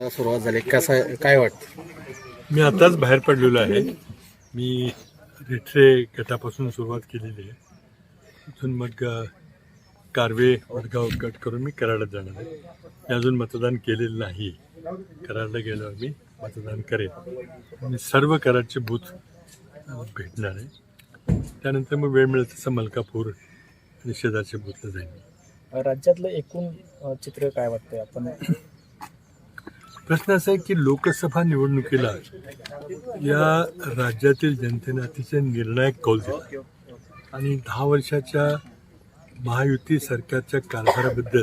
सुरुवात झाली? कसं काय वाटतं? मी आताच बाहेर पडलेलो आहे. मी रेठरे गटापासून सुरुवात केलेली आहे. तिथून मग कारवे वडगाव गट करून मी कराडात जाणार आहे. मी अजून मतदान केलेलं नाही. कराडला गेल्यावर मी मतदान करेन मी सर्व कराडचे बूथ भेटणार आहे. त्यानंतर मग वेळ मिळेल तसं मलकापूर आणि शेजारच्या बूथला जाईन राज्यातलं एकूण चित्र काय वाटतंय? आपण प्रश्न असा आहे की लोकसभा निवडणुकीला या राज्यातील जनतेने अतिशय निर्णायक कौल दिला. आणि दहा वर्षाच्या महायुती सरकारच्या कारभाराबद्दल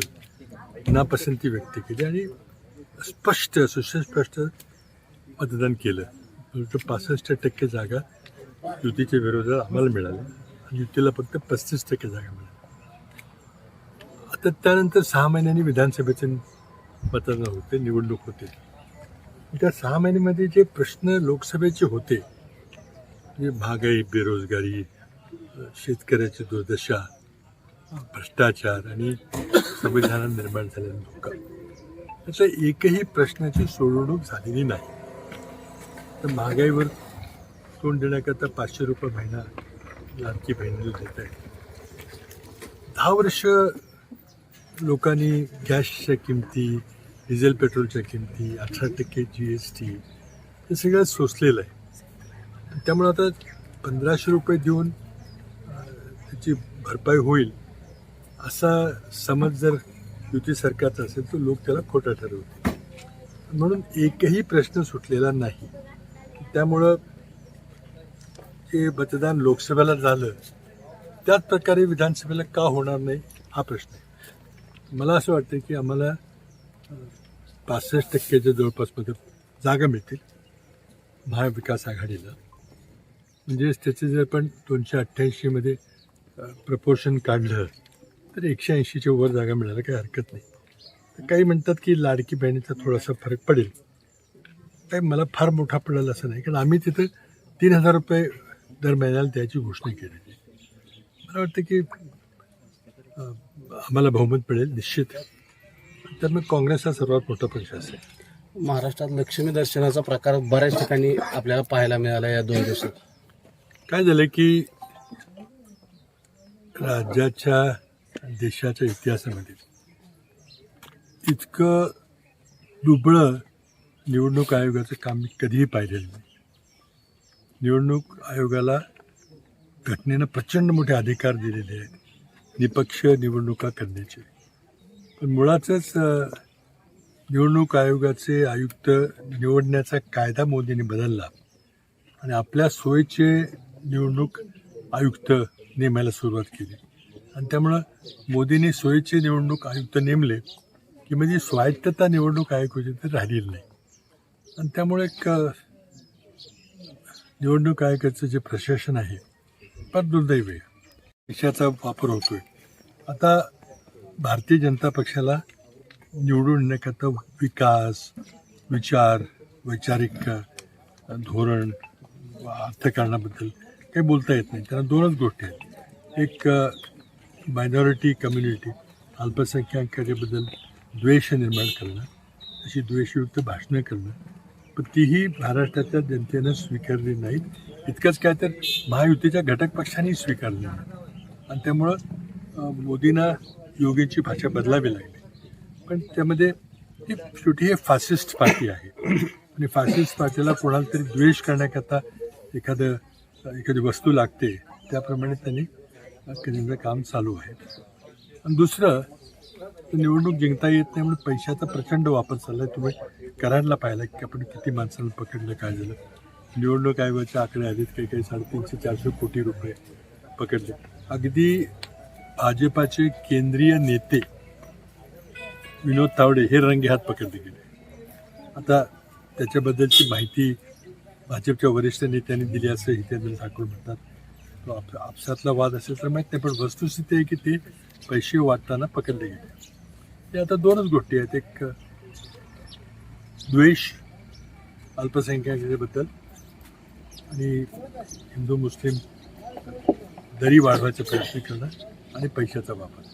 नापसंती व्यक्त केली आणि स्पष्ट सुस्पष्ट मतदान केलं. पासष्ट टक्के जागा युतीच्या विरोधात आम्हाला मिळाल्या आणि युतीला फक्त पस्तीस टक्के जागा मिळाल्या आता त्यानंतर सहा महिन्यांनी विधानसभेचे मतदान होते निवडणूक होते. त्या सहा महिन्यामध्ये जे प्रश्न लोकसभेचे होते म्हणजे महागाई बेरोजगारी शेतकऱ्याची दुर्दशा भ्रष्टाचार आणि संविधानात निर्माण झालेला धोका त्याचा एकही प्रश्नाची सोडवणूक झालेली नाही. तर महागाईवर तोंड देण्याकरता पाचशे रुपये महिना लाडकी बहिणीला देत आहे दहा वर्ष लोकांनी गॅसच्या किमती डिझेल पेट्रोलच्या किमती अठरा टक्के जी एस टी हे सगळं सोसलेलं आहे. त्यामुळे आता पंधराशे रुपये देऊन त्याची भरपाई होईल असा समज जर युती सरकारचा असेल तर लोक त्याला खोटा ठरवतील. म्हणून एकही प्रश्न सुटलेला नाही. त्यामुळं जे मतदान लोकसभेला झालं त्याच प्रकारे विधानसभेला का होणार नाही हा प्रश्न आहे. मला असं वाटतं की आम्हाला पासष्ट टक्क्याच्या जवळपासमध्ये जागा मिळतील. महाविकास आघाडीला. म्हणजेच त्याचे जर पण दोनशे अठ्ठ्याऐंशीमध्ये प्रपोर्शन काढलं तर एकशे ऐंशीच्या वर जागा मिळायला काही हरकत नाही. काही म्हणतात की लाडकी बहिणीचा थोडासा फरक पडेल. काही मला फार मोठा पडेल असं नाही. कारण आम्ही तिथं तीन हजार रुपये दर महिन्याला द्यायची घोषणा केलेली मला वाटतं की आम्हाला बहुमत मिळेल निश्चित. तर मग काँग्रेस हा सर्वात मोठा पक्ष असेल. महाराष्ट्रात लक्ष्मी दर्शनाचा प्रकार बऱ्याच ठिकाणी आपल्याला पाहायला मिळाला या दोन दिवसात. काय झालं की राज्याच्या देशाच्या इतिहासामध्ये इतकं दुबळं निवडणूक आयोगाचं काम मी कधीही पाहिलेलं नाही. निवडणूक आयोगाला घटनेनं प्रचंड मोठे अधिकार दिलेले आहेत. निपक्ष निवडणुका करण्याचे. पण मुळातच निवडणूक आयोगाचे आयुक्त निवडण्याचा कायदा मोदींनी बदलला. आणि आपल्या सोयीचे निवडणूक आयुक्त नेमायला सुरुवात केली. आणि त्यामुळं मोदींनी सोयीचे निवडणूक आयुक्त नेमले की म्हणजे स्वायत्तता निवडणूक आयोगाची तर राहिलेली नाही. आणि त्यामुळे एक निवडणूक आयोगाचं जे प्रशासन आहे फार दुर्दैव आहे. पैशाचा वापर होतोय. आता भारतीय जनता पक्षाला निवडून येण्याकरता विकास विचार वैचारिक धोरण अर्थकारणाबद्दल काही बोलता येत नाही. त्यांना दोनच गोष्टी आहेत. एक मायनॉरिटी कम्युनिटी अल्पसंख्याकाच्याबद्दल द्वेष निर्माण करणं अशी द्वेषयुक्त भाषणं करणं. पण तीही महाराष्ट्रातल्या जनतेनं स्वीकारली नाहीत. इतकंच काय तर महायुतीच्या घटक पक्षांनी स्वीकारली आणि त्यामुळं मोदींना योगींची भाषा बदलावी लागली. पण त्यामध्ये ही शेवटी हे फासिस्ट पार्टी आहे. आणि फासिस्ट पार्टीला कोणाला तरी द्वेष करण्याकरता एखादं एखादी वस्तू लागते त्याप्रमाणे त्यांनी केलेलं काम चालू आहे. आणि दुसरं तर निवडणूक जिंकता येत नाही म्हणून पैशाचा प्रचंड वापर चालला आहे तुम्ही कराडला पाहिला की आपण किती माणसांना पकडलं काय झालं? निवडणूक आयोगाच्या आकडे आलेत काही काही साडेतीनशे चारशे कोटी रुपये पकडले. अगदी भाजपाचे केंद्रीय नेते विनोद तावडे हे रंगे हात पकडले गेले. आता त्याच्याबद्दलची माहिती भाजपच्या वरिष्ठ नेत्यांनी दिली असं हितेंद्र ठाकूर म्हणतात. तो आप आपसातला वाद असेल तर माहीत नाही पण वस्तुस्थिती आहे की ते पैसे वाटताना पकडले गेले. हे आता दोनच गोष्टी आहेत. एक द्वेष अल्पसंख्याकाबद्दल आणि हिंदू मुस्लिम दरी वाढवायचा प्रयत्न करणं. आणि पैशाचा वापर.